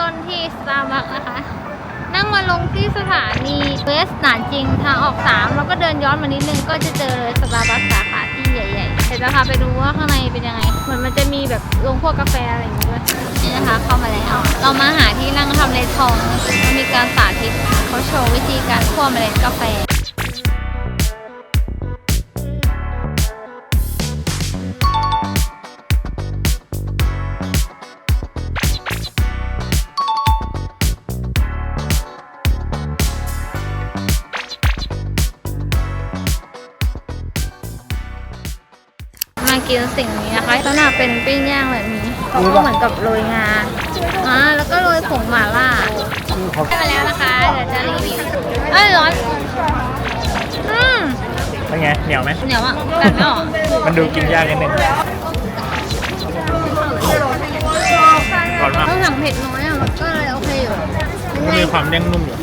ต้นที่สตาร์บัคนะคะ นั่งมาลงที่สถานีเวสหนานจริงทางออก 3 แล้วก็เดินย้อนมานิดนึงก็จะเจอเลยสตาร์บัคสาขาที่ใหญ่ๆเดี๋ยวจะพาไปดูว่าข้างในเป็นยังไง เหมือนมันจะมีแบบโรงพวกกาแฟอะไรอย่างเงี้ด้วยนี่นะคะ เข้ามาแล้ว เรามาหาที่นั่งทำเลทองมันมีการสาธิตเขาโชว์วิธีการคั่วเมล็ดกาแฟ กินสิ่งนี้นะคะลักษณะเป็นปิ้งย่างแบบนี้เขาก็เหมือนกับโรยงาอ่าแล้วก็โรยผงหม่าล่าได้มาแล้วนะคะเดี๋ยวจะรีวิวเอ้ยร้อนอืมเป็นไงเหนียวไหมเหนียวอะกัดไม่ออกมันดูกินยากนิดนึงก่อนมากต้องสั่งเผ็ดน้อยอะมันก็เลยโอเคอยู่มันมีความเด้งนุ่มอยู่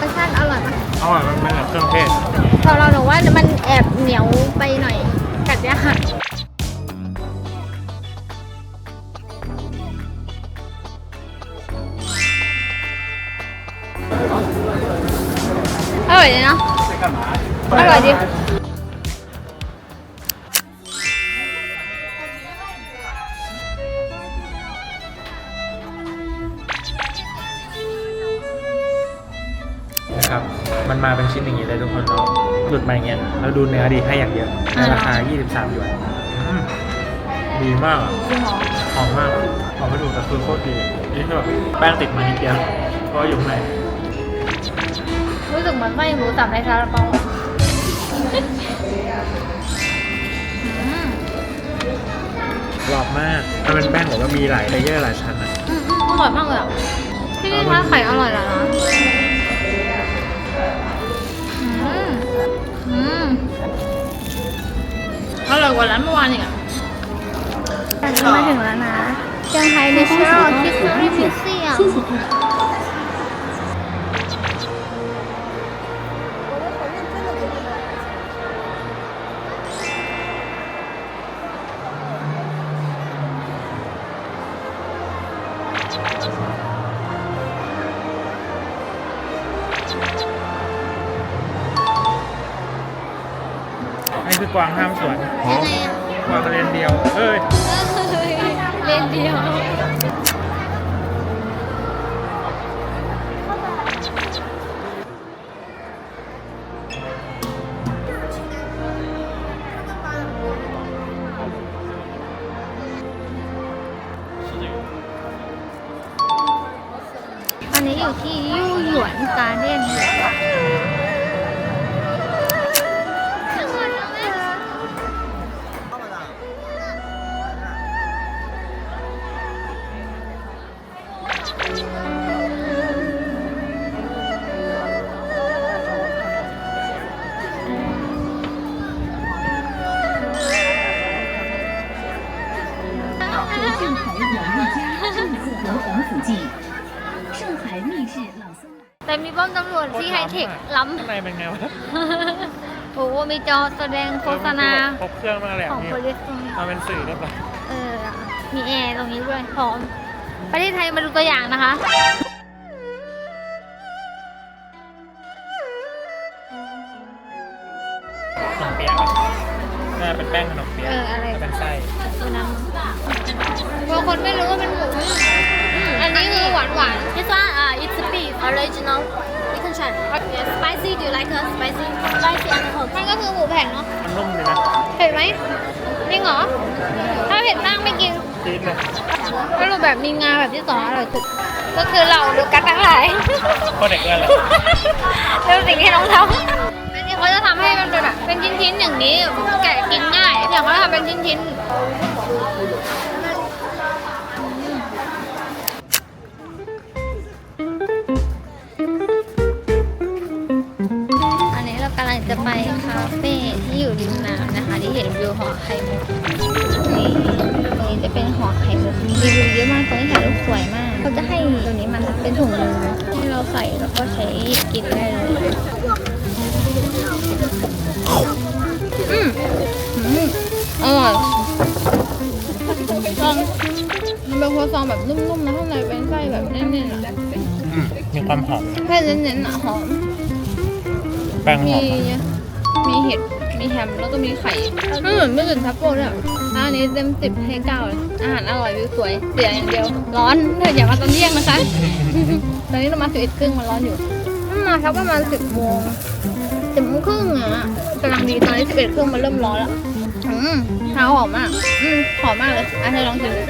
รสชาติอร่อยปะอร่อยมันเป็นแบบเครื่องเทศสำหรับหนูว่ามันแอบเหนียวไปหน่อยกัดยาก ร่อยดีเนาะอร่อยดีนะครับ มันมาเป็นชิ้นอย่างนี้เลยทุกคนเราหลุดมาอย่างเงี้ยเราดูเนื้อดีให้อย่างเยอะในราคา 23หยวนอืมดีมากอะจริงเหรอหอมมากหอมไม่ดูแต่คือโคตรดีนี่คือแบบแป้งติดมานิดเดียวเพราะว่าอยู่ข้างใน รู้สึกเหมือนไส้หมูสับในซาลาเปาอืมกรอบมากมันเป็นแป้งแบบว่ามีหลายเลเยอร์หลายชั้นอะอืมอืมอร่อยมากเลยอะที่นี่ร้านไข่อร่อยเหรอนะอืมอืมอร่อยกว่าร้านเมื่อวานอีกอะมาถึงแล้วนะเชียงไฮ้ Natural History Museum นี่คือ กวางห้ามสวน ยังไงอะกวางเรียนเดียว เอ้ยเล่นเดียว เทคล้ข้างในเป็นไงวะำโอ้โหมีจอแสดงโฆษณาครบเครื่องมากเลยของนี่โพลิสตรงนี้มาเป็นสื่อเรียบร้อยเออ มีแอร์ตรงนี้ด้วยพร้อม ประเทศไทยมาดูตัวอย่างนะคะขนมเปี๊ยะอะน่าเป็นแป้งขนมเปี๊ยะเอออะไรแล้วเป็นไส้ตัวนั้นบางคนไม่รู้ว่าเป็นหมูอันนี้คือหวานหวาน This one, uh, it's beef original. You can try. Yeah, spicy. Do you like it? Spicy? Spicy and hot. มันก็คือหมูแผ่นเนาะมันนุ่มดีนะเผ็ดไหมจริงเหรอ ถ้าเผ็ดมากไม่กินจี๊ดเลยถ้ารูปแบบมีงาแบบที่สองอร่อยสุด ก็คือเราดูกัดทั้งหลายโคตรเด็กเกินเลยเป็นสิ่งที่น้องทำอันนี้เขาจะทำให้มันเป็นแบบเป็นชิ้นๆอย่างนี้แกะกินง่ายอย่างเขาทำเป็นชิ้นๆ ข่มุกนี่ตรงนี้จะเป็นหอไข่มุกรีวิวเยอะมากตรงนี้ถ่ายรูปสวยมากเขาจะให้ตรงนี้มันเป็นถุงมือให้เราใส่แล้วก็ใช้กินได้เลยอืมอืมอร่อยลองมันเป็นครัวซององแบบนุ่มๆนะข้างในเป็นไส้แบบแน่นๆอะอืมมีความหอมไส้เน้นๆอะหอมแป้งหมีอมอะมีเห็ด มีแฮมแล้วก็มีไข่ไม่เหมือนไม่เหมือนทัฟเฟิลเลยอะอันนี้เต็มสิบให้เก้าเลยอาหารอร่อยวิวสวย เสียอย่างเดียว ร้อนเธออย่ามาตอนเที่ยงนะคะ ตอนนี้เรามาสิบเอ็ดครึ่งมันร้อนอยู่มาทักประมาณสิบโมงสิบโมงครึ่งอะกำลังดีตอนนี้สิบเอ็ดครึ่งมันเริ่มร้อนแล้วอืมชาหอมมากอืมหอมมากเลยอะเธอลองชิมดู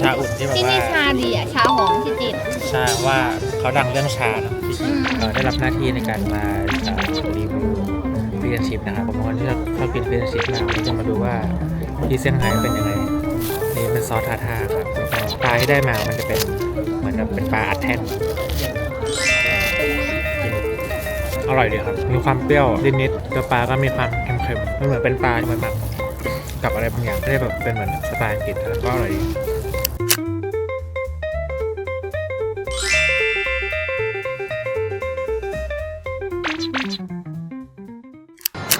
ชาอุ่นที่แบบที่ว่านี่ชาดีอะ ชาหอมที่จีน ชาว่าเขาดังเรื่องชาเนอะที่อืม เอ่อได้รับหน้าที่ในการมาอ่ารีวิว ฟิชชิพนะครับผมเป็นคนที่ชอบชอบกินฟิชชิพมากผมจะมาดูว่าที่เซี่ยงไฮ้เป็นยังไงนี่เป็นซอสทาทาครับแล้วก็ปลาที่ได้มามันจะเป็นเหมือนกับเป็นปลาอัดแท่นอร่อยดีครับ มีความเปรี้ยวนิดๆตัวปลาก็มีความเค็มๆมันเหมือนเป็นปลาที่มันหมักกับอะไรบางอย่างไม่ได้แบบเป็นเหมือนสไตล์อังกฤษแต่ก็อร่อยดี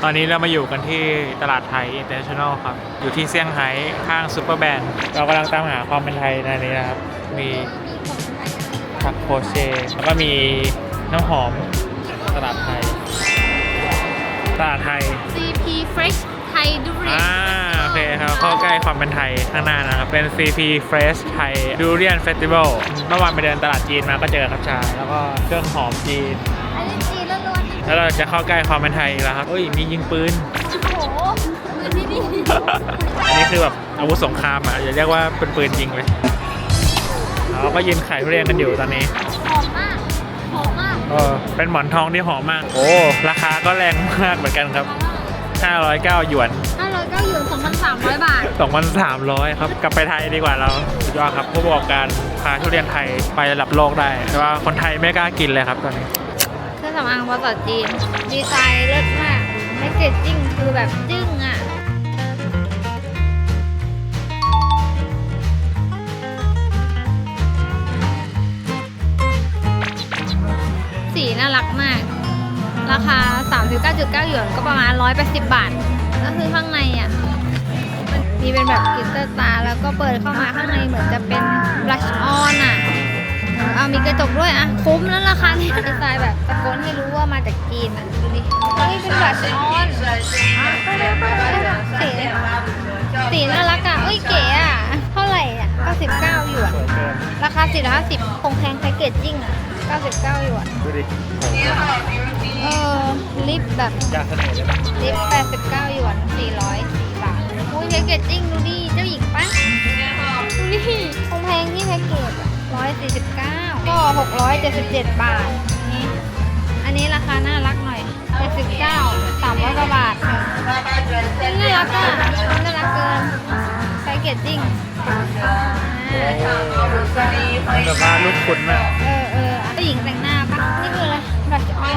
ตอนนี้เรามาอยู่กันที่ตลาดไทย International ครับ อยู่ที่เซี่ยงไฮ้ข้างซูเปอร์แบนด์เรากำลังตามหาความเป็นไทยในนี้นะครับ มีผักโคเชแล้วก็มีน้ำหอมตลาดไทย ตลาดไทย CP Fresh ไทยดูเรียอ่าโอเคครับเข้าใกล้ความเป็นไทยข้างหน้านะครับ เป็น CP Fresh Thai Durian Festival เมื่อวานไปเดินตลาดจีนมาก็เจอครับชา แล้วก็เครื่องหอมจีนอันนี้จีนล้วนๆ แล้วเราจะเข้าใกล้ความเป็นไทยอีกแล้วครับเอ้ยมียิงปืน โอ้โหมือที่นี่อันนี้คือแบบอาวุธสงครามอะอย่าเรียกว่าเป็นปืนยิงเลยเราก็ยืนขายทุเรียนกันอยู่ตอนนี้ หอมมากหอมมากเออเป็นหมอนทองที่หอมมาก โอ้ ราคาก็แรงมากเหมือนกันครับ 509หยวน ห้าร้อยเก้าหยวนสองพันสามร้อยบาท 2,300 ครับ กลับไปไทยดีกว่าเราสุดยอดครับผู้ประกอบการพาทุเรียนไทยไประดับโลกได้ แต่ว่าคนไทยไม่กล้ากินเลยครับตอนนี้เค รื่องสำอางภาษาจีน ดีไซน์เลิศมากแพคเกจจิ้งคือแบบจึ้งอะสีน่ารักมาก ราคา 39.9 หยวนก็ประมาณ 180 บาท ก็คือข้างในอะมันมีเป็นแบบกิตเตอร์ตา แล้วก็เปิดเข้ามาข้างในเหมือนจะเป็นบลัชออนอะ เอามีกระจกด้วยอะคุ้มแล้วราคาเนี่ยดีไซน์แบบตะโกนให้รู้ว่ามาจากจีนอะดูดิอันี่เป็นแบลัชอนสีสีน่ารักอะเอ้ยเก๋อะเท่าไหร่อะ99หยวนราคา450คงแพงแพ็กเกจจิ้งอะ99หยวนดูดิเออลิปแบบอยากเสนอเลยนะลิป89หยวน404บาทอุ้ยแพ็กเกจจิ้งดูดิเจ้าหญิงปะดูดิคงแพงที่แพ็กเกจอะ149 ก็ 677 บาท นี่ อันนี้ราคาน่ารักหน่อย79 300กว่าบาทน่ารักอะน่ารักเกินแพ็กเกจจิ้งอ่ามันแบบว่าลูกคุณมากเออเออผู้หญิงแต่งหน้าปะนี่คืออะไรบัตรออน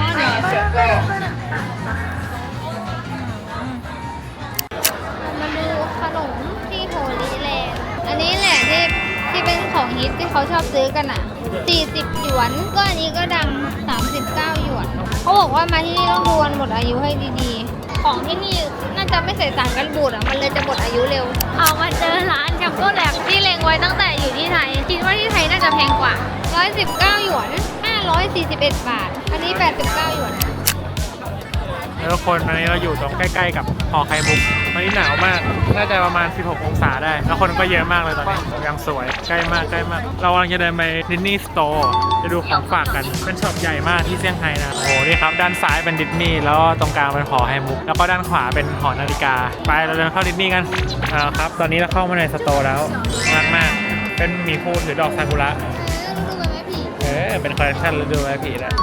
มาดูขนมที่โฮลีแลนด์อันนี้แหละที่ที่เป็นของฮิตที่เขาชอบซื้อกันอะ 40 หยวน ก็อันนี้ก็ดัง 39 หยวน เขาบอกว่ามาที่นี่ต้องดูวันหมดอายุให้ดีๆ ของที่นี่น่าจะไม่ใส่สารกันบูดอะ มันเลยจะหมดอายุเร็ว เอามาเจอร้านจัมโบ้แลบที่เล็งไว้ตั้งแต่อยู่ที่ไทย คิดว่าที่ไทยน่าจะแพงกว่า 119 หยวน 541 บาท อันนี้ 89 หยวนแล้ว ทุกคนตอนนี้เราอยู่ตรงใกล้ๆกับหอไข่มุกตอนนี้หนาวมาก น่าจะประมาณ 16 องศาได้ แล้วคนก็เยอะมากเลยตอนนี้ยังสวย ใกล้มากใกล้มาก เรากำลังจะเดินไปดิสนีย์สโตร์จะดูของฝากกัน เป็นช็อปใหญ่มากที่เซี่ยงไฮ้นะ โอ้โห นี่ครับ ด้านซ้ายเป็นดิสนีย์ แล้วก็ตรงกลางเป็นหอไข่มุก แล้วก็ด้านขวาเป็นหอนาฬิกา ไป เราเดินเข้าดิสนีย์กันอ่าครับ ตอนนี้เราเข้ามาในสโตร์แล้วมากมากๆเป็นหมีภูถือดอกซากุระเออดูเป็นไหมผีเออเป็นคอลเลคชันฤดูใบผีแหละ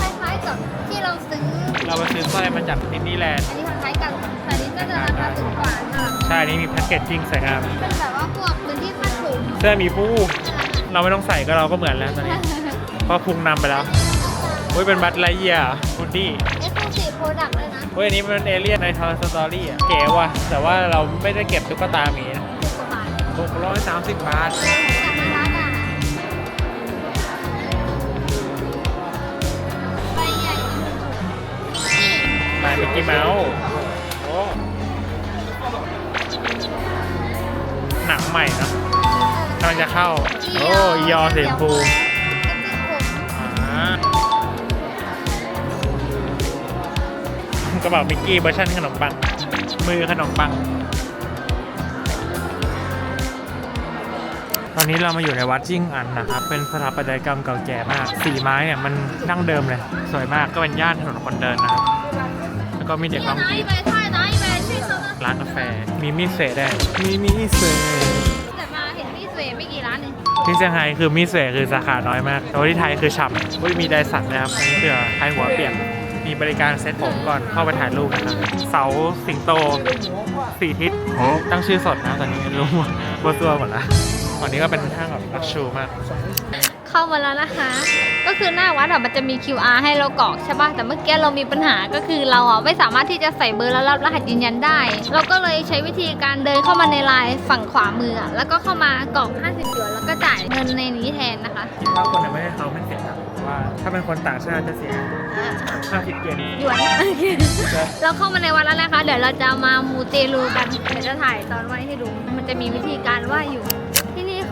คล้ายๆกับที่เราซื้อ เราไปซื้อสร้อยมาจากดิสนีย์แลนด์อันนี้คล้ายๆกันแต่อันนี้น่าจะราคาสูงกว่าค่ะใช่อันนี้มีแพ็กเกจจิ้งสวยงาม เป็นแบบว่าพวกพื้นที่คาดถุงเสื้อหมีผู้เราไม่ต้องใส่ก็เราก็เหมือนแล้วตอนนี้เพราะพุงนำไปแล้วอุ้ยเป็นบัตไลเยียพุดดี้เอ็กซ์คลูซีฟโปรดักต์เลยนะอุ้ยอันนี้มันเอเลี่ยนในทอยสตอรี่อะเก๋ว่ะแต่ว่าเราไม่ได้เก็บตุ๊กตาหมีนะถูกกว่าบาทหกร้อยสามสิบบาท มิกกี้เมาส์หนังใหม่นะกำลังจะเข้า โอ้ยอเสีชมพูกระติกระเป๋ามิกกี้เวอร์ชันขนมปัง มือขนมปัง ตอนนี้เรามาอยู่ในวัดจิ้งอันนะครับ เป็นสถาปัตยกรรมเก่าแก่มาก สีไม้เนี่ยมันดั้งเดิมเลย สวยมากก็เป็นย่านถนนคนเดินนะครับ ก็มีเด็กร้องกีดร้านกาแฟ มีมิเซได้ มีมิเซแต่มาเห็นมิเซไม่กี่ร้านเองที่เซี่ยงไฮ้คือมิเซคือสาขาน้อยมาก แต่ว่าที่ไทยคือฉ่ำอุ้ยมีไดสันนะครับนนี้เผื่อใครหัวเปลี่ยนมีบริการเซ็ตผมก่อนเข้าไปถ่ายรูปนะครับ เสาสิงโตสี่ทิศตั้งชื่อสดนะตอนนี้รู้หมดว่าตัวหมดละวันนี้ก็เป็นห้างแบบรักชูมาก เข้ามาแล้วนะคะ ก็คือหน้าวัดอะมันจะมี QR ให้เรากรอกใช่ป่ะแต่เมื่อกี้เรามีปัญหาก็คือเราอะไม่สามารถที่จะใส่เบอร์แล้วรับรหัสยืนยันได้ เราก็เลยใช้วิธีการเดินเข้ามาในไลน์ฝั่งขวามืออะแล้วก็เข้ามากรอก 50หยวนแล้วก็จ่ายเงินในนี้แทนนะคะคิดว่าคนในประเทศเขาไม่เสียครับเพราะว่าถ้าเป็นคนต่างชาติจะเสีย50เยนหยวนเราเข้ามาในวัดแล้วนะคะ เดี๋ยวเราจะมามูเตลูกันเดี๋ยวจะถ่ายตอนไหว้ให้ดูมันจะมีวิธีการไหว้อยู่ที่นี่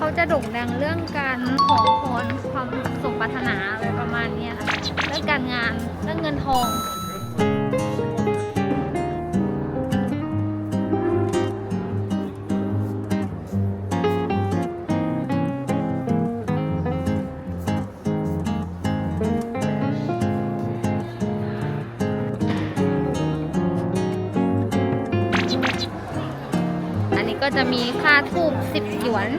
เขาจะโด่งดังเรื่องการขอพรความสมปรารถนาอะไรประมาณนี้ค่ะเรื่องการงานเรื่องเงินทองอันนี้ก็จะมีค่าทูบ10หยวน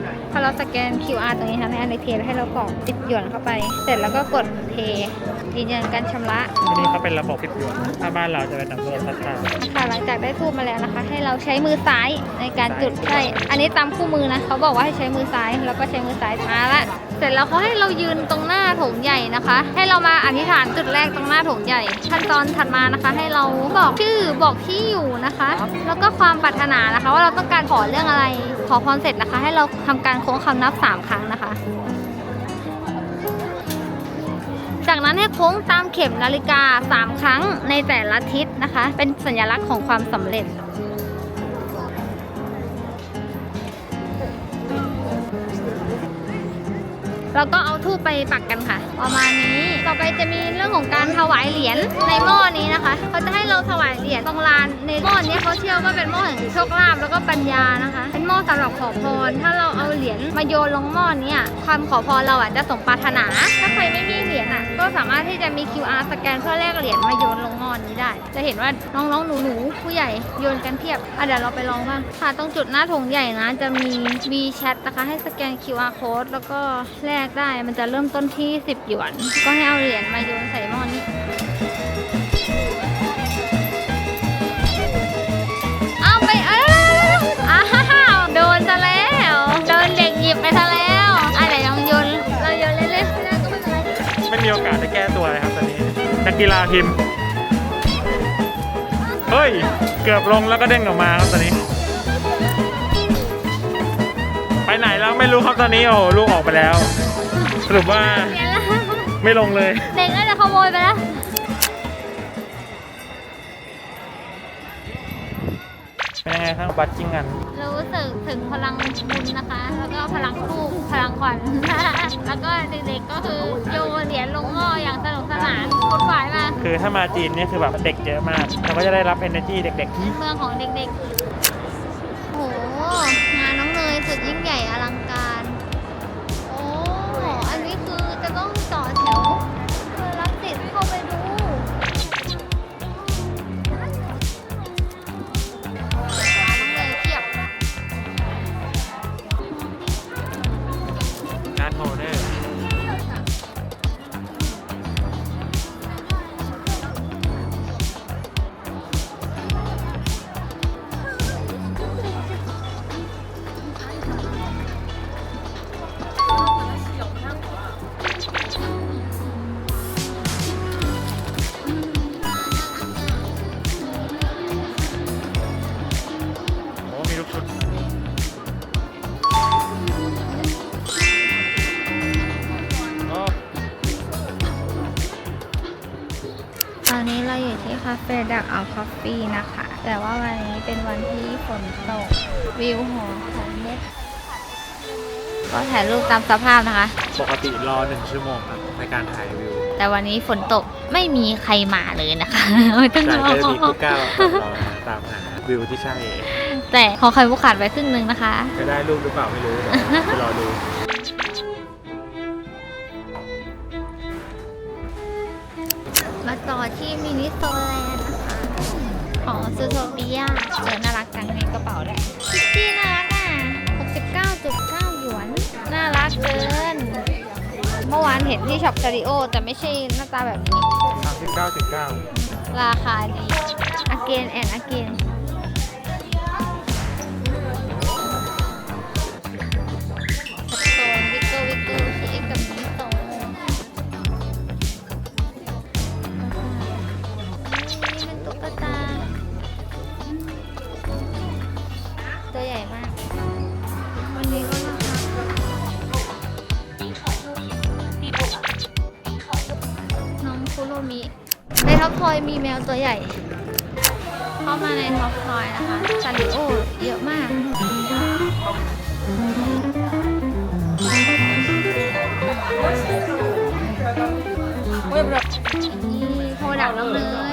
เราสแกน QR ตรงนี้ค่ะในอันในเทให้เรากรอกติดหยวนเข้าไป เสร็จแล้วก็กดเทยื นยันการชำระที่นี่เขาเป็นระบบ10หยวนถ้าบ้านเราจะเป็นแบบโดนทัชชาค่ะหลังจากได้ทูบมาแล้วนะคะ ให้เราใช้มือซ้ายในการจุดใช่อันนี้ตามคู่มือนะเขาบอกว่าให้ใช้มือซ้ายแล้วก็ใช้มือซ้ายมาละเสร็จแล้วเขาให้เรายืนตรงหน้าโถงใหญ่นะคะ ให้เรามาอธิษฐานจุดแรกตรงหน้าโถงใหญ่ ขั้นตอนถัดมานะคะ ให้เราบอกชื่อบอกที่อยู่นะคะ แล้วก็ความปรารถนานะคะ ว่าเราต้องการขอเรื่องอะไร ขอพรเสร็จนะคะ ให้เราทำการโค้งคำนับสามครั้งนะคะ จากนั้นให้โค้งตามเข็มนาฬิกา 3 ครั้งในแต่ละทิศนะคะ เป็นสัญลักษณ์ของความสำเร็จ แล้วก็เอาทูบไปปักกันค่ะ ประมาณนี้ ต่อไปจะมีเรื่องของการ รียญในหม้อนี้นะคะเขาจะให้เราถวายเหรียญตรงลานในหม้อนี้เขาเชื่อว่าเป็นหม้อแห่งโชคลาภแล้วก็ปัญญานะคะ เป็นหม้อสำหรับขอพร ถ้าเราเอาเหรียญมาโยนลงหม้อนี้ความขอพรเราอะจะสมปรารถนา ถ้าใครไม่มีเหรียญอะก็สามารถที่จะมี QR สแกนเพื่อแลกเหรียญมาโยนลงหม้อนี้ได้ จะเห็นว่าน้องๆหนูๆผู้ใหญ่โยนกันเพียบอะเดี๋ยวเราไปลองบ้างค่ะตรงจุดหน้าถงใหญ่นะ จะมี WeChat นะคะให้สแกน QR code แล้วก็แลกได้มันจะเริ่มต้นที่ 10หยวน ก็ให้เอาเหรียญมาโยนใส่หม้อนี้ กกีฬาทีมเฮ้ย เกือบลงแล้วก็เด้งออกมาครับตอนนี้ ไปไหนแล้วไม่รู้ครับตอนนี้ โอ้โหลูกออกไปแล้ว สรุปว่าไม่ลงเลย เป็นยังไงครับบัตรจริงกันรู้สึกถึงพลังบุญนะคะ แล้วก็พลังคู่พลังขวัญ แล้วก็เด็กๆก็คือโยนเหรียญลงหม้ออย่างสนุกสนานคนฝ่ายมากคือถ้ามาจีนเนี่ยคือแบบเด็กเยอะมากเราก็จะได้รับ energy เด็กในเมืองของเด็กๆโอ้โหงานน้องเนยสุดยิ่งใหญ่อลังการ โอ้ อันนี้คือจะต้องต่อแถวเพื่อรับสิทธิ์เข้าไปดู เอาคอฟฟี่นะคะ แต่ว่าวันนี้เป็นวันที่ฝนตก วิวหอของเม็ดก็ถ่ายรูปตามสภาพนะคะ ปกติรอหนึ่งชั่วโมงครับในการถ่ายวิว แต่วันนี้ฝนตกไม่มีใครมาเลยนะคะ ไม่ต้องใช่รอก็จะมีคู่ก้าวกับเรานะตามหาวิวที่ใช่ แต่ของใครบุกขาดไปครึ่งหนึงนะคะ จะได้รูปหรือเปล่าไม่รู้เดี๋ยวไปรอดูมาต่อที่มินิโซแลนด์นะคะของ ซูโทเปียเออน่ารักจังในกระเป๋าด้วยคิตตี้น่ารักอะ 69.9 หยวน น่ารักเกิน เมื่อวานเห็นที่ช็อปซาริโอ แต่ไม่ใช่หน้าตาแบบนี้ 39.9 ราคาดี again and again สโต มีแมวตัวใหญ่ เข้ามาในท็อปทอยนะคะซาริโอเยอะมาก นี่โพดักน้องเลย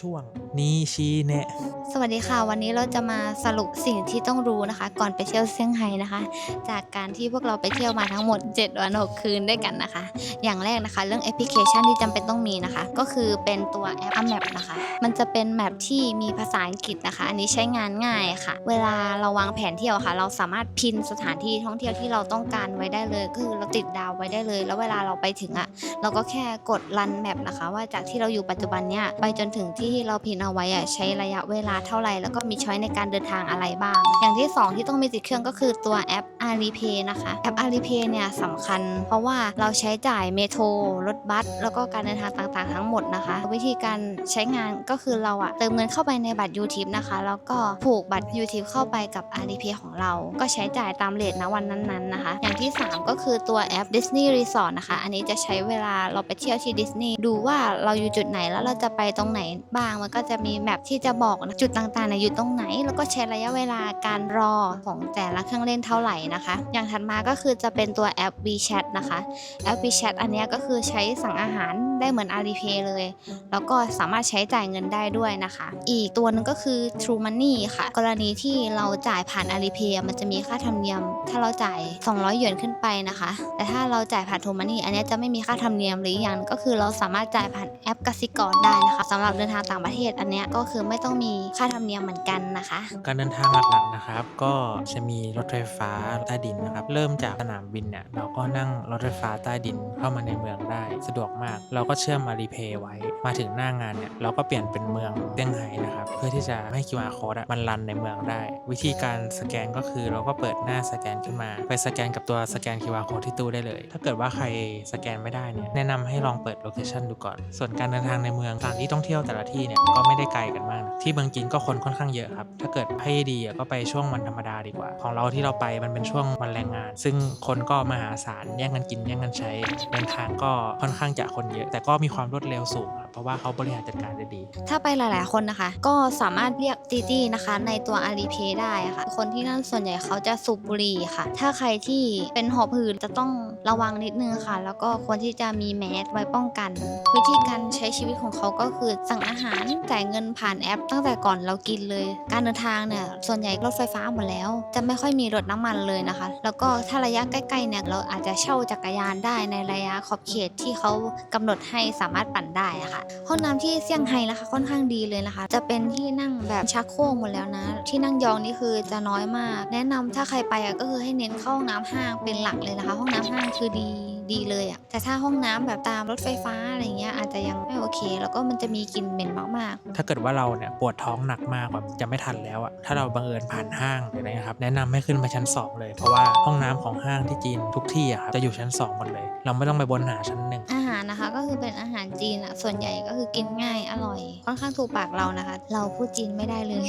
ช่วง นี้ชี้แนะ สวัสดีค่ะ วันนี้เราจะมาสรุปสิ่งที่ต้องรู้นะคะ ก่อนไปเที่ยวเซี่ยงไฮ้นะคะ จากการที่พวกเราไปเที่ยวมาทั้งหมด 7 วัน 6 คืนด้วยกันนะคะ อย่างแรกนะคะ เรื่องแอปพลิเคชันที่จำเป็นต้องมีนะคะ ก็คือเป็นตัวแอป Map นะคะ มันจะเป็นแมปที่มีภาษาอังกฤษนะคะ อันนี้ใช้งานง่ายค่ะ เวลาเราวางแผนเที่ยวค่ะ เราสามารถพินสถานที่ท่องเที่ยวที่เราต้องการไว้ได้เลยก็คือเราติดดาวไว้ได้เลย แล้วเวลาเราไปถึงอะเราก็แค่กดรันแมปนะคะ ว่าจากที่เราอยู่ปัจจุบันเนี่ยไปจนถึงที่ที่เราพินเอาไว้อะใช้ระยะเวลาเท่าไหร่ แล้วก็มีช้อยในการเดินทางอะไรบ้าง อย่างที่ 2 ที่ต้องมีติดเครื่องก็คือตัวแอป Alipay นะคะ แอป Alipay เนี่ยสำคัญ เพราะว่าเราใช้จ่ายเมโทรรถบัส แล้วก็การเดินทางต่างๆ ทั้งหมดนะคะ วิธีการใช้งานก็คือเราอะเติมเงินเข้าไปในบัตร YouTube นะคะ แล้วก็ผูกบัตร YouTube เข้าไปกับ Alipay ของเรา ก็ใช้จ่ายตามเรทณวันนั้นๆนะคะ อย่างที่ 3 ก็คือตัวแอป Disney Resort นะคะ อันนี้จะใช้เวลาเราไปเที่ยวที่ดิสนีย์ดูว่าเราอยู่จุดไหนแล้วเราจะไปตรงไหนบ้าง มันก็จะมีแมปที่จะบอกนะจุดต่างๆเนี่ยอยู่ตรงไหน แล้วก็ใช้ระยะเวลาการรอของแต่ละเครื่องเล่นเท่าไหร่นะคะ อย่างถัดมาก็คือจะเป็นตัวแอป WeChat นะคะ แอป WeChat อันนี้ก็คือใช้สั่งอาหารได้เหมือน Alipay เลย แล้วก็สามารถใช้จ่ายเงินได้ด้วยนะคะ อีกตัวหนึงก็คือ True Money ค่ะ กรณีที่เราจ่ายผ่าน Alipay มันจะมีค่าธรรมเนียม ถ้าเราจ่าย 200 หยวนขึ้นไปนะคะ แต่ถ้าเราจ่ายผ่าน True Money อันนี้จะไม่มีค่าธรรมเนียมหรืออย่างหนึ่งก็คือเราสามารถจ่ายผ่านแอปกสิกรได้นะคะสำหรับเดินทางต่างประเทศอันเนี้ยก็คือไม่ต้องมีค่าธรรมเนียมเหมือนกันนะคะ การเดินทางหลักๆนะครับ ก็จะมีรถไฟฟ้าใต้ดินนะครับ เริ่มจากสนามบินเนี่ยเราก็นั่งรถไฟฟ้าใต้ดินเข้ามาในเมืองได้ สะดวกมาก เราก็เชื่อม Alipay ไว้ มาถึงหน้างานเนี่ยเราก็เปลี่ยนเป็นเมืองเซี่ยงไฮ้นะครับ เพื่อที่จะให้ QR code อะมันรันในเมืองได้ วิธีการสแกนก็คือเราก็เปิดหน้าสแกนขึ้นมา ไปสแกนกับตัวสแกน QR code ที่ตู้ได้เลย ถ้าเกิดว่าใครสแกนไม่ได้เนี่ยแนะนำให้ลองเปิดโลเคชันดูก่อน ส่วนการเดินทางในเมืองสถานที่ท่องเที่ยวแต่ละที่เนี่ยก็ไม่ได้ไกลกันมาก ที่เมืองจีนก็คนค่อนข้างเยอะครับ ถ้าเกิดให้ดีก็ไปช่วงวันธรรมดาดีกว่า ของเราที่เราไปมันเป็นช่วงวันแรงงาน ซึ่งคนก็มหาศาลแย่งกันกินแย่งกันใช้เดินทางก็ค่อนข้างจะคนเยอะ แต่ก็มีความรวดเร็วสูงครับ เพราะว่าเขาบริหารจัดการได้ดี ถ้าไปหลายๆ คนนะคะ ก็สามารถเรียกจีจีนะคะในตัว Alipay ได้ค่ะ คนที่นั่นส่วนใหญ่เขาจะสูบบุหรี่ค่ะ ถ้าใครที่เป็นหอบหืดจะต้องระวังนิดนึงค่ะ แล้วก็ควรที่จะมีแมสไว้ป้องกัน วิธีการใช้ชีวิตของเขาก็คือสั่งอาหารจ่ายเงินผ่านแอป ตั้งแต่ก่อนเรากินเลย การเดินทางเนี่ยส่วนใหญ่รถไฟฟ้าหมดแล้ว จะไม่ค่อยมีรถน้ำมันเลยนะคะ แล้วก็ถ้าระยะใกล้ๆเนี่ยเราอาจจะเช่าจักรยานได้ในระยะขอบเขตที่เขากำหนดให้สามารถปั่นได้ะค่ะห้องน้ำที่เซี่ยงไฮ้นะคะ ค่อนข้างดีเลยนะคะ จะเป็นที่นั่งแบบชักโครกหมดแล้วนะ ที่นั่งยองนี่คือจะน้อยมาก แนะนำถ้าใครไปอะก็คือให้เน้นเข้าห้องน้ำห้างเป็นหลักเลยนะคะ ห้องน้ำห้างคือดี ดีเลยอะแต่ถ้าห้องน้ำแบบตามรถไฟฟ้าอะไรเงี้ยอาจจะยังไม่โอเค แล้วก็มันจะมีกลิ่นเหม็นมากๆ ถ้าเกิดว่าเราเนี่ยปวดท้องหนักมากแบบจะไม่ทันแล้วอะถ้าเราบังเอิญผ่านห้างหรืออะไรนะครับแนะนำให้ขึ้นไปชั้น 2 เลย เพราะว่าห้องน้ำของห้างที่จีนทุกที่อะครับจะอยู่ชั้น2หมดเลย เราไม่ต้องไปบนหาชั้นหนึ่งอาหารนะคะก็คือเป็นอาหารจีนอะส่วนใหญ่ก็คือกินง่ายอร่อย ค่อนข้างถูกปากเรานะคะ เราพูดจีนไม่ได้เลย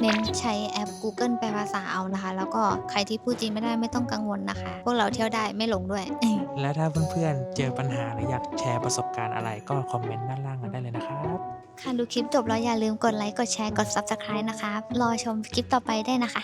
เน้นใช้แอป Google แปลภาษาเอานะคะ แล้วก็ใครที่พูดจีนไม่ได้ไม่ต้องกังวลนะคะ พวกเราเที่ยวได้ไม่หลงด้วย และถ้าเพื่อนๆ เจอปัญหาหรืออยากแชร์ประสบการณ์อะไรก็คอมเมนต์ด้านล่างกันได้เลยนะครับ ค่ะดูคลิปจบแล้วอย่าลืมกดไลค์ กดแชร์ กด Subscribe นะคะรอชมคลิปต่อไปได้นะคะ